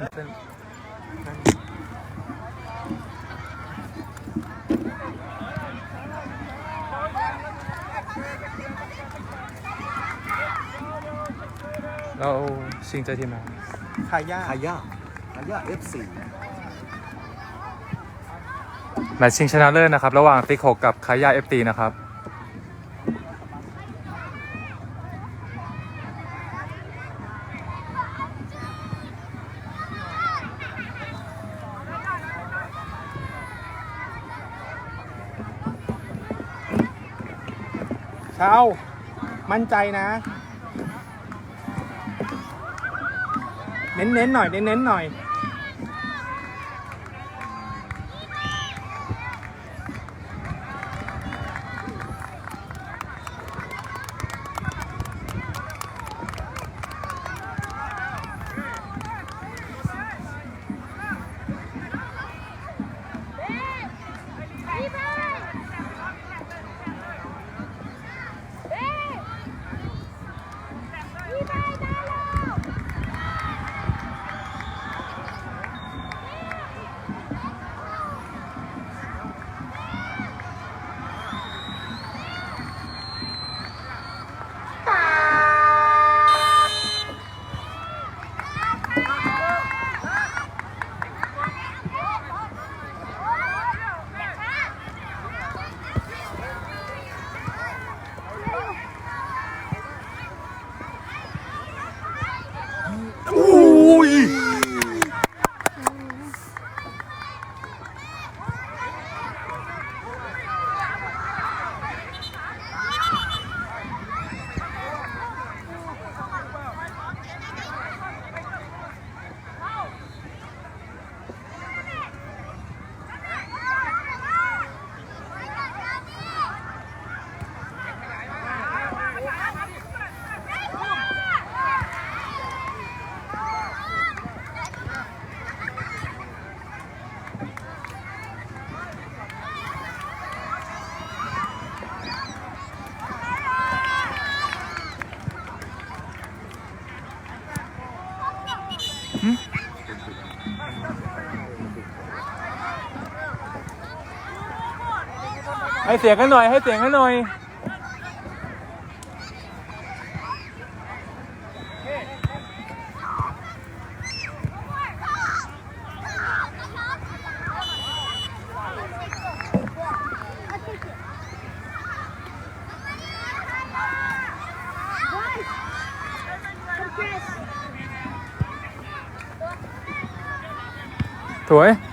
เราชิงใจทีมไหนคาย่าคาย่าคาย่า F4 แมตช์ชิงชนะเลิศนะครับ ระหว่างติ๊กหกกับคายาเอฟตีนะครับ เอามั่นใจนะ เน้นๆหน่อย เน้นๆหน่อย เสียงกันหน่อย ให้เสียงกันหน่อยถวย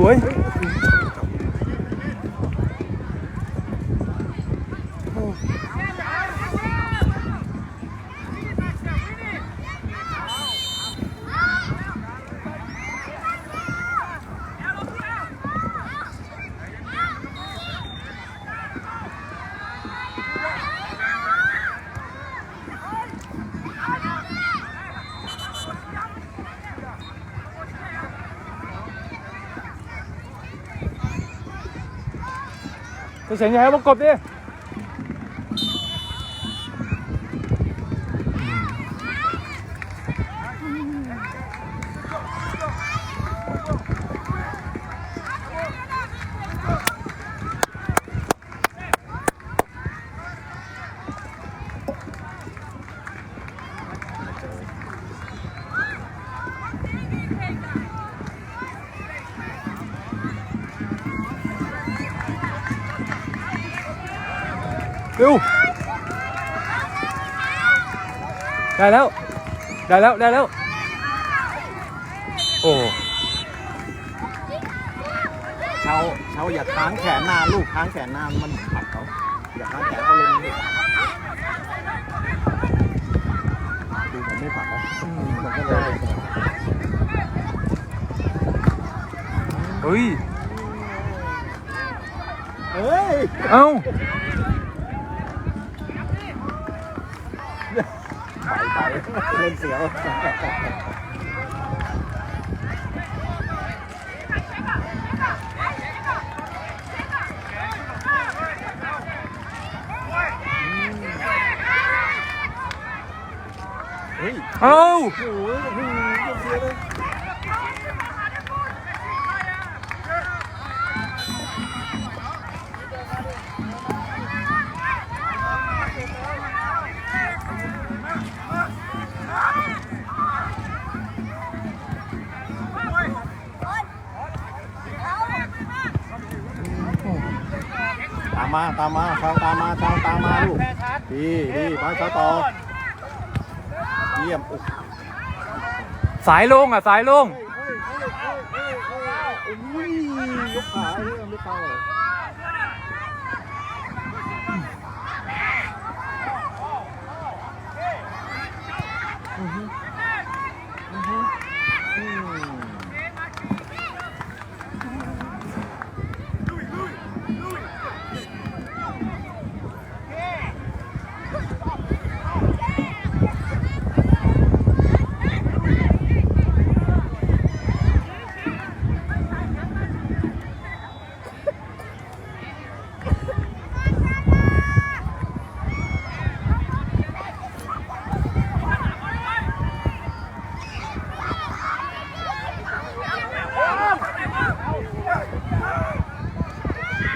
ส เสียงใหญ่ให้ประกบดิ ได้แล้ว ได้แล้ว ได้แล้ว โอ้เชาเชาอย่าค้างแขนนานลูกค้างแขนนานมันขัดเขาอย่าค้างแขนเอาลงลูกดูเหมือนไม่ผัดแล้วมันก็เลยเฮ้ย เฮ้ย เอ้า ไปไป เล่นเสียวเฮ้ยเอ้าโอ้โหโอ้โหเสียเลย มมาตามมาชาวตามมาชาวตามมาลูกดีดีไปชาวต่อเยี่ยมโอ้โหสายลงอะสายลงเฮ้ยเฮ้ยเฮ้ยเฮ้ยเฮ้ยเฮ้ยอุ้ยยกขาเรื่องไม่เข้าเลยอือฮึอือฮึอืม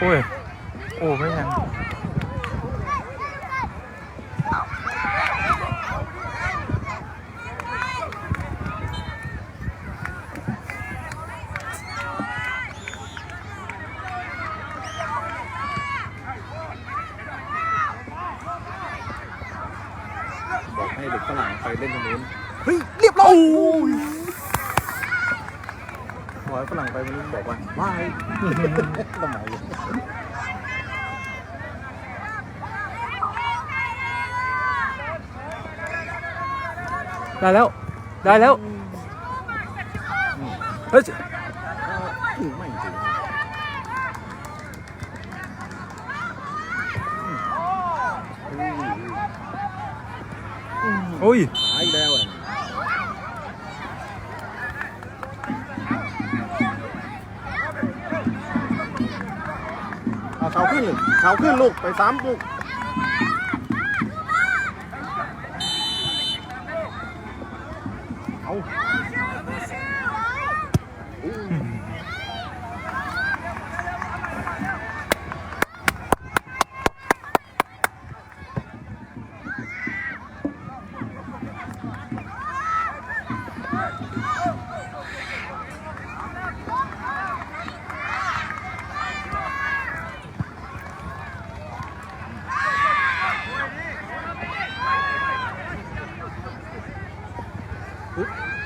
โอ้ย โอ้ไม่ยัง บอกให้เด็กฝรั่งไปเล่นตรงนู้นเฮ้ย เรียบร้อยบ อกให้ฝรั่งไปตรงนู้นบอกว่าบายทำไมได้แล้ว ได้แล้ว เฮ้ยถึงไม่ถึงโอ้ย เขาขึ้นเขาขึ้นลูกไปสามลูก เอา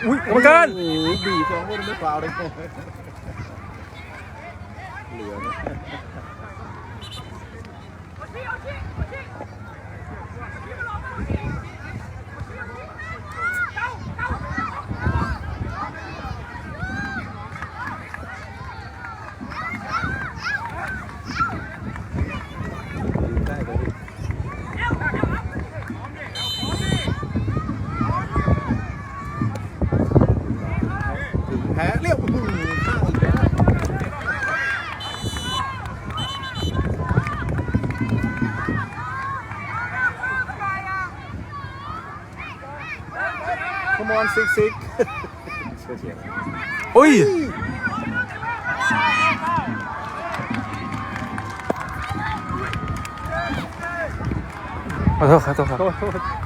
อุ้ย กรรมการ โอ้โห บีบ Sik sik. Oei! Oh, toch, gaat, toch, gaat.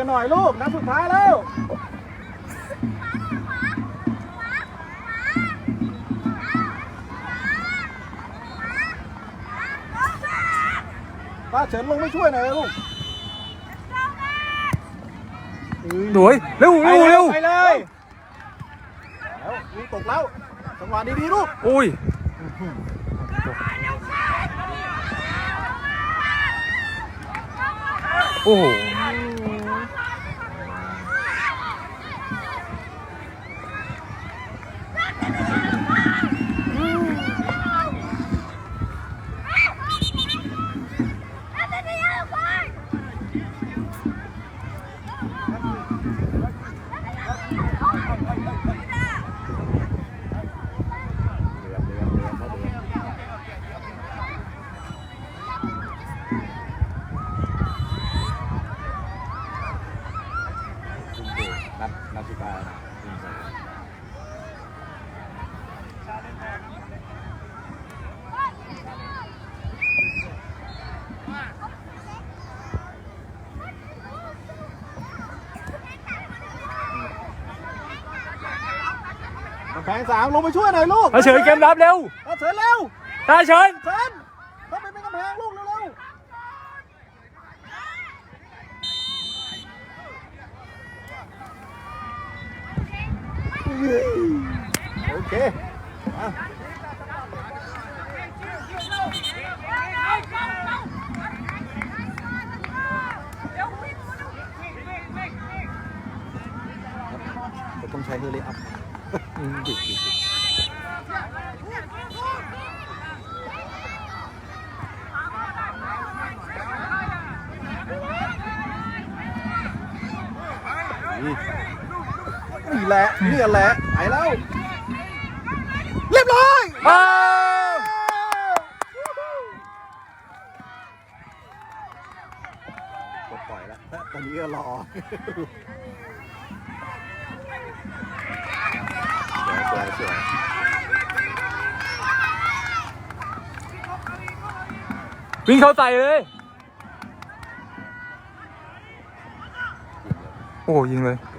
กันหน่อยลูกนัดสุดท้ายแล้วป้าเฉินลงไม่ช่วยหน่อยลูกโดยเร็วไปเร็วเร็วไปเลยแล้วลูกตกแล้วจังหวะดีๆลูกอุ้ยโอ้โห นัดนัดสุดท้ายกำ แพงสามลงไปช่วยหน่อยลูกตาเฉยเกมรับเร็วเอาเฉินเร็วตาเฉินเฉินเข้าไปเป็นกำแพงลูกเร็วๆโอเคอะ จะต้องใช้เฮลิอัพอืมดิดิดิ นี่แหละนี่แหละไปแล้ว เรียบร้อยอ้าวกดปล่อยแล้วตอนนี้ก็รอวยสวยสวยวิ่งเข้าใส่เลย โอ้โ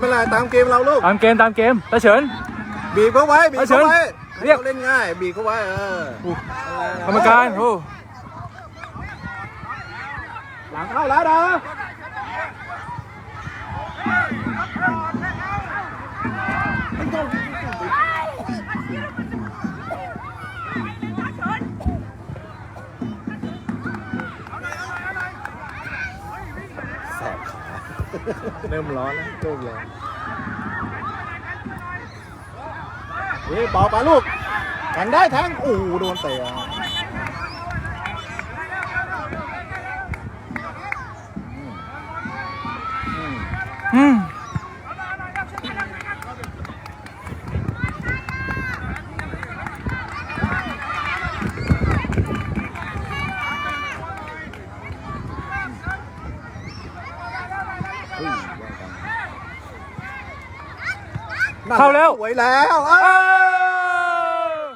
เป็นไรตามเกมเราลูก ตามเกมตามเกมตาเฉิน บีบเขาไว้บีบเอาเชิเขาญไว้เรียก ให้ขาเล่นง่าย บีบเขาไว้เออกรรมการโอ้หลังเข้าแล้วนะ เริ่มร้อนแล้วเริ่มร้อนนี่เป่าปาลูกแทงได้แทงโอ้โหโดนเตะอะอืม อืม เฮ้ยว่ากัน เข้าแล้ว สวยแล้วอ้าอ้าว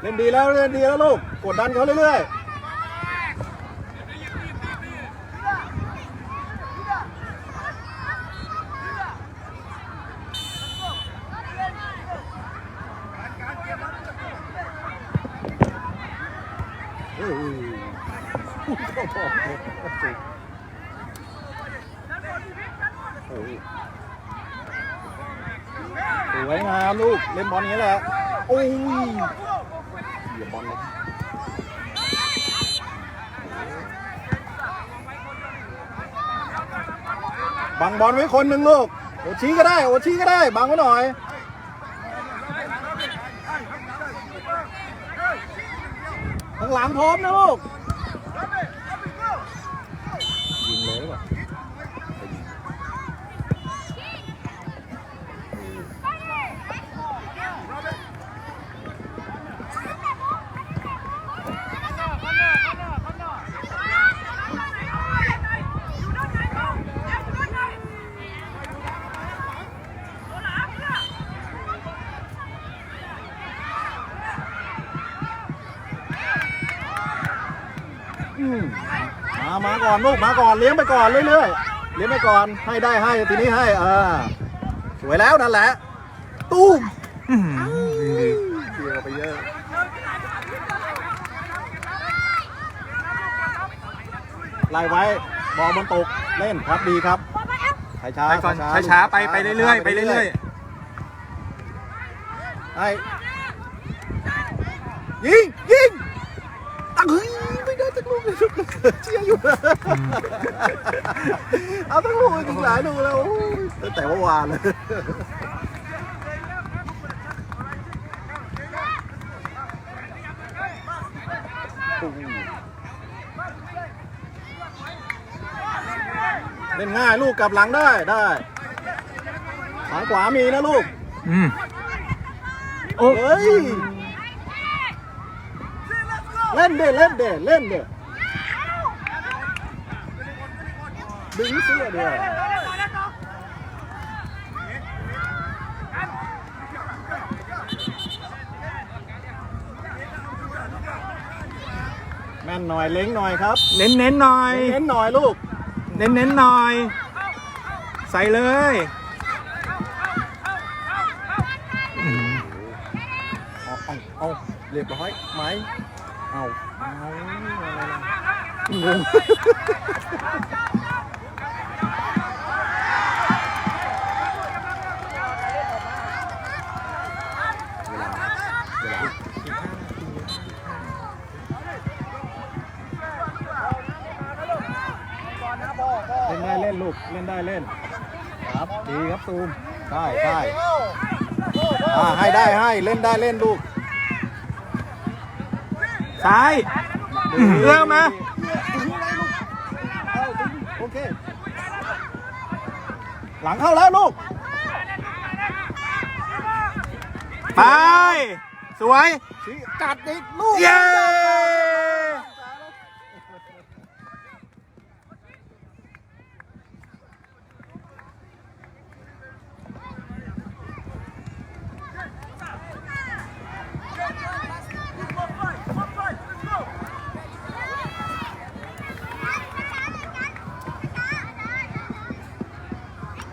เล่นดีแล้วเล่นดีแล้วลูก กดดันเขาเรื่อยๆ อโอ้โห สวยงามลูก เล่นบอลอย่างนี้แหละ โอ้ยเหยียบบอลเลยบังบอลไว้คนหนึ่งลูก โอชี้ก็ได้ โอชี้ก็ได้ บังไว้หน่อยข้างหลังพร้อมนะลูก ยิงเลยหรือเปล่าไปยิง อืมมามาก่ อนลูกมาก่อนเลี้ยงไปก่อนเรื่อยๆเลี้ยงไปก่อนให้ได้ให้ทีนี้ให้เออสวยแล้วนั่นแหละตุ้มอื้อหือยิงดีเชียร์ไปเยอะไล่ไว้บอลมันตกเล่นครับดีครับช้าๆไปก่อนช้าไปไปเรื่อยๆไปเรื่อยให้ยิงยิงตั้งเฮ้ยไม่ได้ตั้งลูก เลยลูกเชียร์อยู่เอาตั้งลูกอีกหลายลูกแล้วโอ้ยตั้งแต่เมื่อวานเลยเล่นง่ายลูกกลับหลังได้ได้ขวาขวามีนะลูกๆอืมโอ้เฮ้ย เล่นเด้เล่นเด้เล่นเด้ ดึงเสื้อเดียวแม่นหน่อยเล้งหน่อยครับเน้นเน้นๆหน่อย เน้นหน่อยลูก เน้นเน้นๆหน่อย ใส่เลยอื้อหือเอาเอาเอาเรียบร้อยไหมเอาเอาอะไรล่ะงง เวลาเวลาเล่ นได้เล่นลูกเล่นได้เล่นครับดีครับตูมใช่ใช่อ่าให้ได้ให้เล่นได้เล่นลูกซ้ายอื้อหือเอื้อมมาโอเคหลังเข้าแล้วลูกไป สวยชี้กัดอีกลูกเย้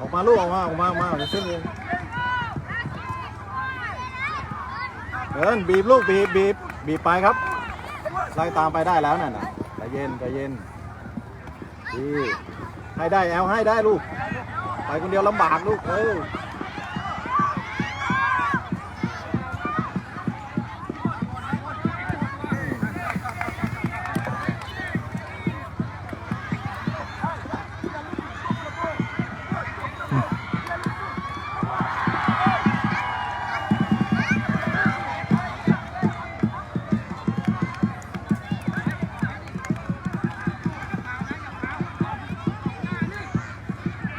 ออกมาลูกออกมาออกมาออกมาเดี๋ยวเส้นเองเดินบีบลูกบีบบีบบีบไปครับไล่ตามไปได้แล้วน่ะนะใจเย็นใจเย็นดีให้ได้แอลให้ได้ลูก ไปคนเดียวลำบากลูกเออ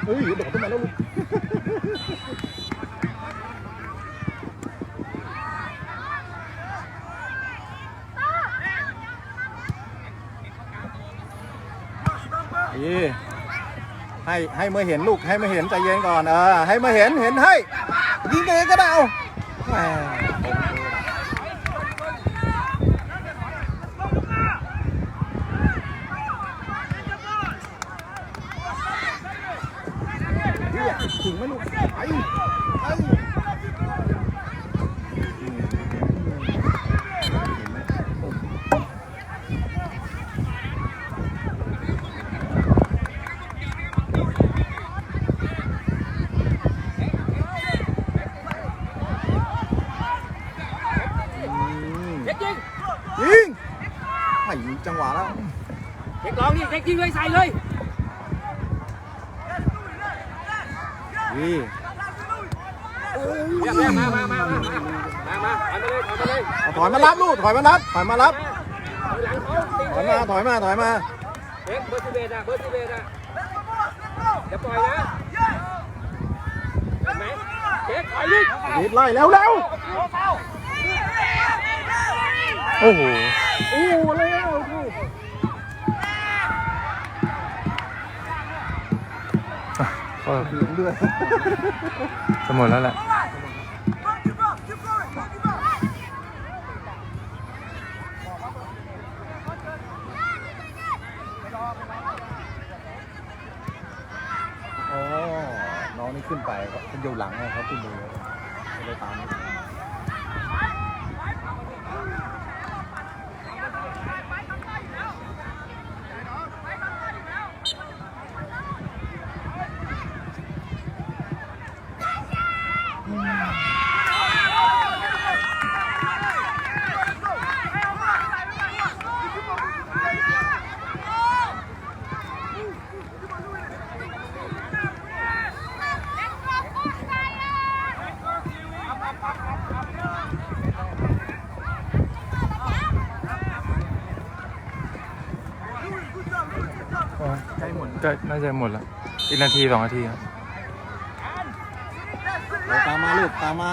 เฮ้ยโดดขึ้นมาแล้วลูกดีให้ให้เมื่อเห็นลูกให้เมื่อเห็นใจเย็นก่อนเออให้เมื่อเห็นเห็นให้ยิงเองก็ได้เอาแหมเหี้ยถึงไหมลูกไปไปอืมเห็นไหม กยิง ยิงไม่มีจังหวะแล้ว เช็คลองดิเช็คยิงเลยใส่เลยดีเนี่ยมามามามามามามาถอยมาเลยถอยมาเลยเอาถอยมารับลูกถอยมารับถอยมารับถอยหลังเขาตีถอยมาถอยมาถอยมาเช็คเบอร์สิบเอ็ดอะเบอร์สิบเอ็ดอะอย่าปล่อยนะเห็นไหมเช็คถอยดิรีบไล่แล้วแล้วโอ้โหโอ้แล้ว ก็ลืองเลือดจะหมดแล้วแหละอ๋อน้องนี่ขึ้นไปเขาอยู่หลังไงเขาขึ้นมือเลยตาม ใกล้หมดก็น่าจะหมดแล้วอีกนาทีสองนาทีครับเดี๋ยวตามมาลูกตามมา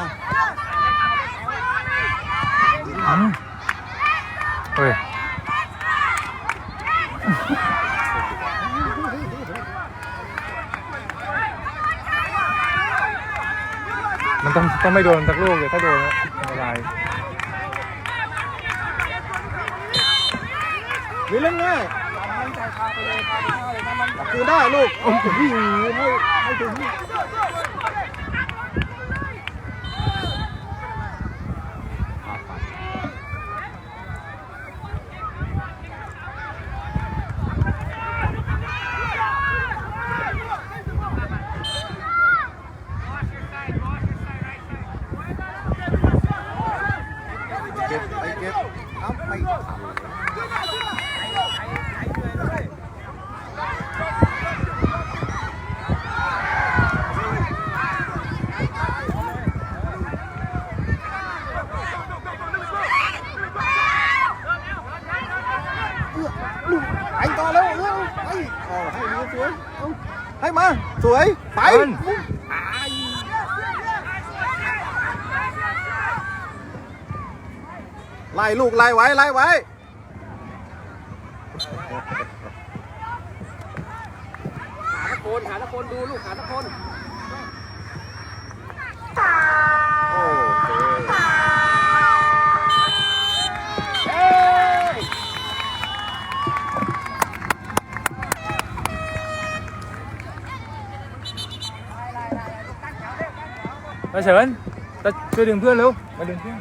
อืมเฮ้ยมันต้องต้องไม่โดนสักลูกเลยถ้าโดนแล้วอันตรายวิเล่นง่าย กูได้ลูกโอ้โหให้ให้ถึงเก็บไปเก็บเอาไม่ทัน ไปต่อแล้วเร็วไปอ๋อ ให้ดีสวยเอาให้มา สวย ไปเอิ้นไล่ลูกไล่ไว้ไล่ไว้ขาตะโกนขาตะโกนดูลูกขาตะโกน มาเฉินจะช่วยดึงเพื่อนเร็ว มาดึงเพื่อน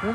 เร็ว